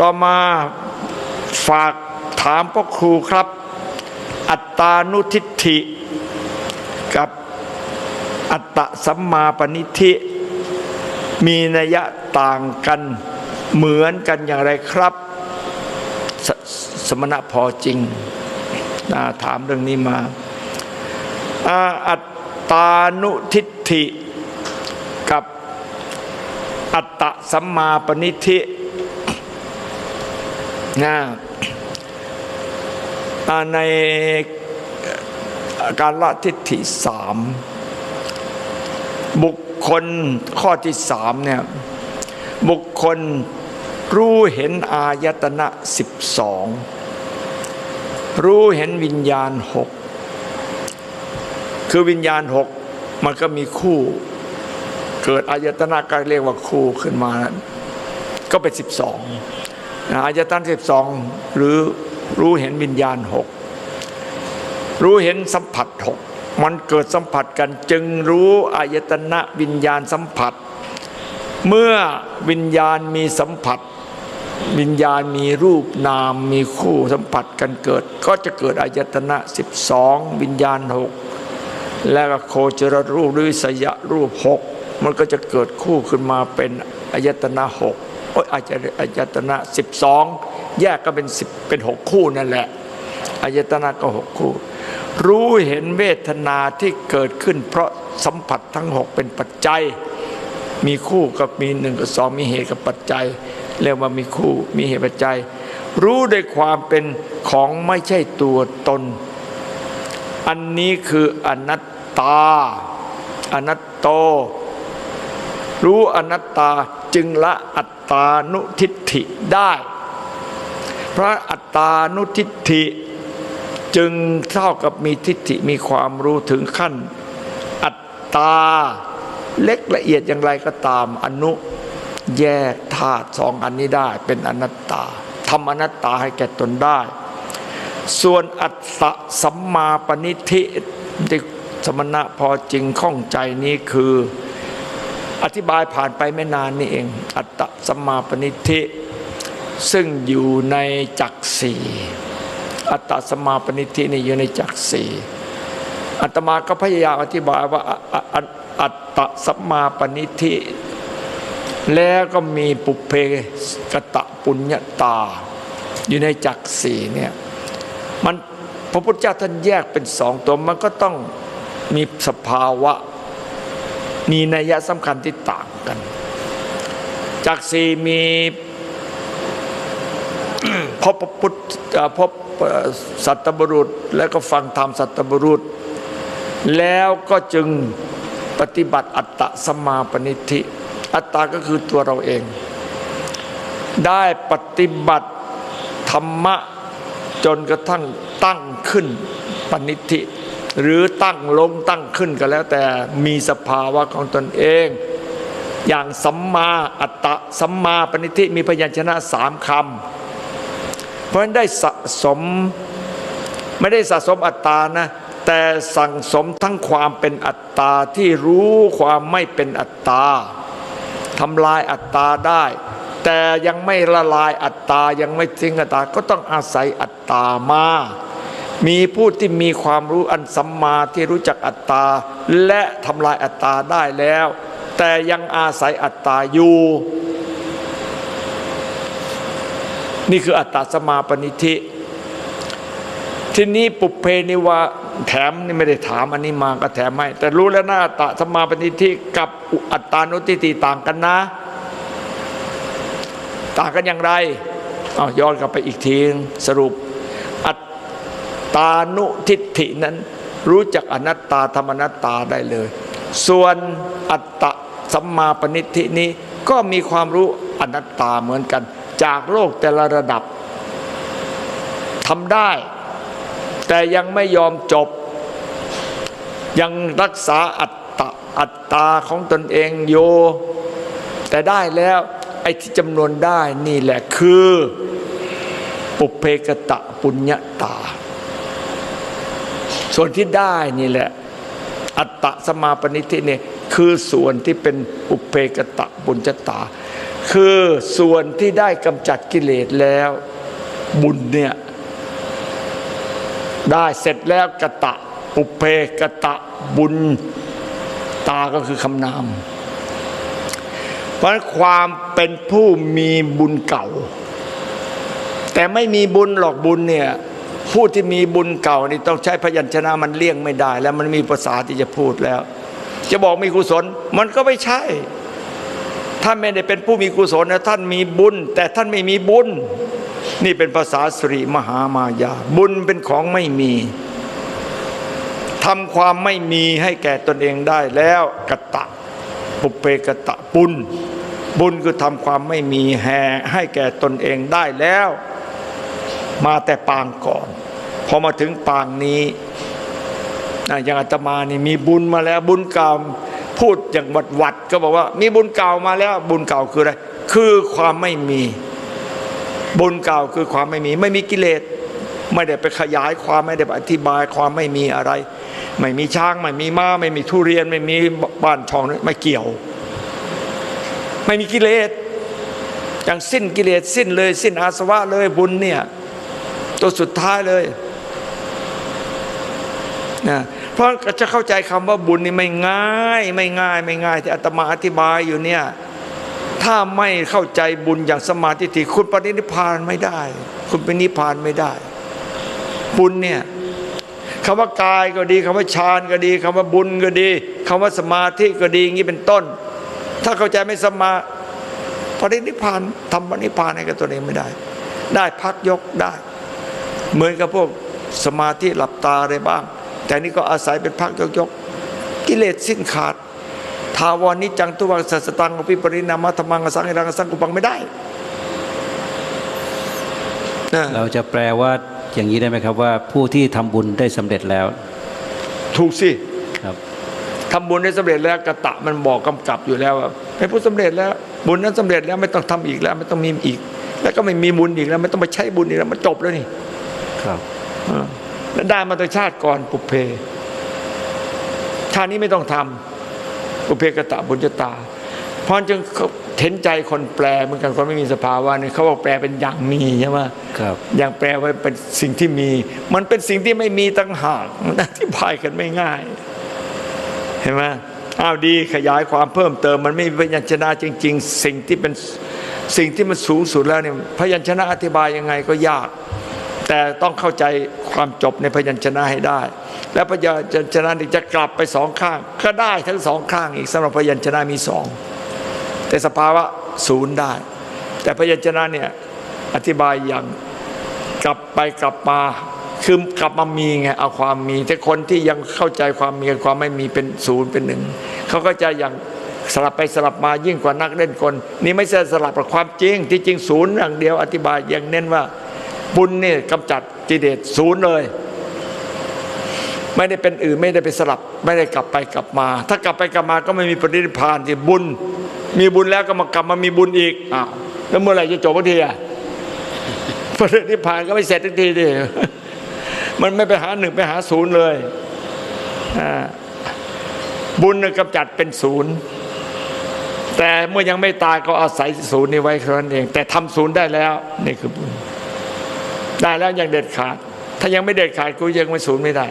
ต่อมาฝากถามพ่อครูครับ อัตตานุทิฏฐิ กับอัตตสัมมาปณิธิ มีนัยยะต่างกันเหมือนกันอย่างไรครับสสมณะพอจริงนะถามเรื่องนี้มา อัตตานุทิฏฐิ กับอัตตะสัมมาปณิธิ นะในการละทิฏฐิสามบุคคลข้อที่สามเนี่ยบุคคลรู้เห็นอายตนะสิบสองรู้เห็นวิญญาณหกคือวิญญาณหกมันก็มีคู่ เกิดอายตนะก็เรียกว่าคู่ขึ้นมานั้นก็เป็นสิบสอง อายตนะสิบสองหรือรู้เห็นวิญญาณหกรู้เห็นสัมผัสหกมันเกิดสัมผัสกันจึงรู้อายตนะวิญญาณสัมผัส เมื่อวิญญาณมีสัมผัส วิญญาณมีรูปนามมีคู่สัมผัสกันเกิด ก็จะเกิดอายตนะสิบสองวิญญาณหกแล้วก็โคจรรูปหรือสยะรูปหกมันก็จะเกิดคู่ขึ้นมาเป็นอายตนะหก อ้ยอาจจะอายตนะสิบสองแยกก็เป็นสิบเป็นหกคู่นั่นแหละอายตนะก็หกคู่ รู้เห็นเวทนาที่เกิดขึ้น เพราะสัมผัสทั้งหกเป็นปัจจัย มีคู่กับมีหนึ่งกับสองมีเหตุกับปัจจัยเรียกว่ามีคู่มีเหตุปัจจัย รู้ด้วยความเป็นของไม่ใช่ตัวตน อันนี้คืออนัตตา อนัตโต รู้อนัตตา จึงละอัตตานุทิฏฐิได้ เพราะอัตตานุทิฏฐิจึงเท่ากับมีทิฏฐิมีความรู้ถึงขั้น อัตตาเล็กละเอียดอย่างไรก็ตามอนุแยกธาตุสองอันนี้ได้เป็นอนัตตาทำอนัตตาให้แก่ตนได้ ส่วนอัตตะสัมมาปณิธิที่สมณะพอจริงข้องใจนี้คือ อธิบายผ่านไปไม่นานนี่เอง อัตตะสมาปณิธิ ซึ่งอยู่ในจักสีอัตตะสมาปณิธินี่อยู่ในจักสีอัตมาก็พยายามอธิบายว่าอัตตะสมาปณิธิ แล้วก็มีปุเพกตะปุญญาตา อยู่ในจักสีเนี่ยมันพระพุทธเจ้าท่านแยกเป็นสองตัวมันก็ต้องมีสภาวะ มีนัยยะสำคัญที่ต่างกันจักสีมีพบพุทธพบสัตบุรุษ แล้วก็ฟังธรรมสัตบุรุษ แล้วก็จึงปฏิบัติอัตตะสมมาปณิธิ อัตตาก็คือตัวเราเอง ได้ปฏิบัติธรรมะจนกระทั่งตั้งขึ้นปณิธิ หรือตั้งลงตั้งขึ้นก็แล้วแต่มีสภาวะของตนเอง อย่างสัมมาอัตตะสัมมาปณิธิมีพยัญชนะสามคำเพราะฉะนั้นได้สะสมไม่ได้สะสมอัตตานะแต่สั่งสมทั้งความเป็นอัตตาที่รู้ความไม่เป็นอัตตาทำลายอัตตาได้ แต่ยังไม่ละลายอัตตายังไม่ทิ้งอัตตาก็ต้องอาศัยอัตตามา มีผู้ที่มีความรู้อันสัมมาที่รู้จักอัตตา และทำลายอัตตาได้แล้ว แต่ยังอาศัยอัตตาอยู่ นี่คืออัตตาสมาปณิธิ ทีนี้ปุเพนิวาแถมนี่ไม่ได้ถามอันนี้มาก็แถมให้ แต่รู้แล้วนะอัตตาสมาปณิธิกับอัตตานุทิฏฐิต่างกันนะ ต่างกันอย่างไรเอาย้อนกลับไปอีกทีสรุป ตานุทิฏฐินั้น รู้จักอนัตตาธรรมนัตตาได้เลย ส่วนอัตตะสัมมาปณิธินี้ก็มีความรู้อนัตตาเหมือนกัน จากโลกแต่ละระดับทำได้ แต่ยังไม่ยอมจบ ยังรักษาอัตตะอัตตาของตนเองโย แต่ได้แล้วไอ้ที่จำนวนได้นี่แหละคือ ปุเพกตะปุญญาตา ส่วนที่ได้นี่แหละ อัตตะสมาปณิธิเนี่ยคือส่วนที่เป็นอุเพกตะปุญญาตา คือส่วนที่ได้กำจัดกิเลสแล้ว บุญเนี่ยได้เสร็จแล้วกะตะปุเพกตะบุญตาก็คือคำนาม เพราะความเป็นผู้มีบุญเก่า แต่ไม่มีบุญหรอกบุญเนี่ย ผู้ที่มีบุญเก่านี่ต้องใช้พยัญชนะมันเลี่ยงไม่ได้ แล้วมันมีภาษาที่จะพูดแล้ว จะบอกมีกุศลมันก็ไม่ใช่ ท่านไม่ได้เป็นผู้มีกุศลนะท่านมีบุญ แต่ท่านไม่มีบุญ นี่เป็นภาษาสริมหามายา บุญเป็นของไม่มีทำความไม่มีให้แก่ตนเองได้แล้วกตะปุเพกตะบุญบุญคือทำความไม่มีแห่ให้แก่ตนเองได้แล้ว มาแต่ปางก่อน พอมาถึงปางนี้อย่างอาตมานี่มีบุญมาแล้วบุญเก่าพูดอย่างวัดวัดๆก็บอกว่า มีบุญเก่ามาแล้ว บุญเก่าคืออะไร คือความไม่มี บุญเก่าคือความไม่มี ไม่มีกิเลสไม่ได้ไปขยายความไม่ได้ไปอธิบายความไม่มีอะไร ไม่มีช้างไม่มีม้าไม่มีทุเรียน ไม่มีบ้านช่องไม่เกี่ยว ไม่มีกิเลสอย่างสิ้นกิเลสสิ้นเลย สิ้นอาสวะเลยบุญเนี่ย ตัวสุดท้ายเลยนะเพราะจะเข้าใจคำว่าบุญนี่ไม่ง่าย ไม่ง่าย ไม่ง่ายที่อาตมาอธิบายอยู่เนี่ยถ้าไม่เข้าใจบุญอย่างสมาธิที่คุณปฏินิพพานไม่ได้ คุณเป็นนิพพานไม่ได้ บุญเนี่ยคำว่ากายก็ดีคำว่าฌานก็ดีคำว่าบุญก็ดีคำว่าสมาธิก็ดีอย่างนี้เป็นต้น ถ้าเข้าใจไม่สมาปฏินิพพานทำปฏินิพพานให้กับตัวเองไม่ได้ ได้พักยกได้ เหมือนกับพวกสมาธิหลับตาอะไรบ้าง แต่นี่ก็อาศัยเป็นพักยกยกๆกิเลสสิ้นขาด ทาวรนิจังทุวังสัสตังอภิปริณามะธรรมังอสังหิรังอสังกุปังไม่ได้นะเราจะแปลว่าอย่างนี้ได้ไหมครับว่า ผู้ที่ทำบุญได้สำเร็จแล้ว ถูกสิครับทำบุญได้สำเร็จแล้วกระตะมันบอกกำกับอยู่แล้วว่าเป็นผู้สำเร็จแล้วบุญนั้นสำเร็จแล้วไม่ต้องทำอีกแล้วไม่ต้องมีอีก แล้วก็ไม่มีบุญอีกแล้วไม่ต้องไปใช้บุญอีกแล้วมันจบแล้วนี่ ครับเออแล้วได้มาแต่ชาติก่อนปุเพ ชาตินี้ไม่ต้องทำปุเพกตะบุญจตาเพราะจึงเขาเห็นใจคนแปลเหมือนกันคนไม่มีสภาวะนี่เขาบอกแปลเป็นอย่างมีใช่ไหมครับ อย่างแปลไว้เป็นสิ่งที่มี มันเป็นสิ่งที่ไม่มีตั้งหากมันอธิบายกันไม่ง่าย เห็นไหมอ้าวดีขยายความเพิ่มเติม มันไม่มีพยัญชนะจริง ๆ สิ่งที่เป็นสิ่งที่มันสูงสุดแล้วเนี่ยพยัญชนะอธิบายยังไงก็ยาก แต่ต้องเข้าใจความจบในพยัญชนะให้ได้ และพยัญชนะนี่จะกลับไปสองข้าง ก็ได้ทั้งสองข้างอีกสำหรับพยัญชนะมีสองแต่สภาวะศูนย์ได้ แต่พยัญชนะเนี่ยอธิบายอย่างกลับไปกลับมาคือกลับมามีไงเอาความมี แต่คนที่ยังเข้าใจความมีกับความไม่มีเป็นศูนย์เป็นหนึ่งเขาก็จะอย่างสลับไปสลับมายิ่งกว่านักเล่นกลนี่ไม่ใช่สลับกับความจริง ที่จริงศูนย์อย่างเดียวอธิบายอย่างเน้นว่า บุญนี่กำจัดกิเลสศูนย์เลย ไม่ได้เป็นอื่นไม่ได้ไปสลับ ไม่ได้กลับไปกลับมา ถ้ากลับไปกลับมาก็ไม่มีปฏิพานที่บุญ มีบุญแล้วก็มากลับมามีบุญอีกอ้าวแล้วเมื่อไหร่จะจบสักทีอะปฏิพานก็ไม่เสร็จสักทีดิมันไม่ไปหาหนึ่งไปหาศูนย์เลยบุญน่ะกำจัดเป็นศูนย์แต่เมื่อยังไม่ตายก็อาศัยศูนย์นี้ไว้เท่านั้นเอง แต่ทำศูนย์ได้แล้ว นี่คือบุญ ได้แล้วยังเด็ดขาด ถ้ายังไม่เด็ดขาดกูยังไม่ศูนย์ไม่ได้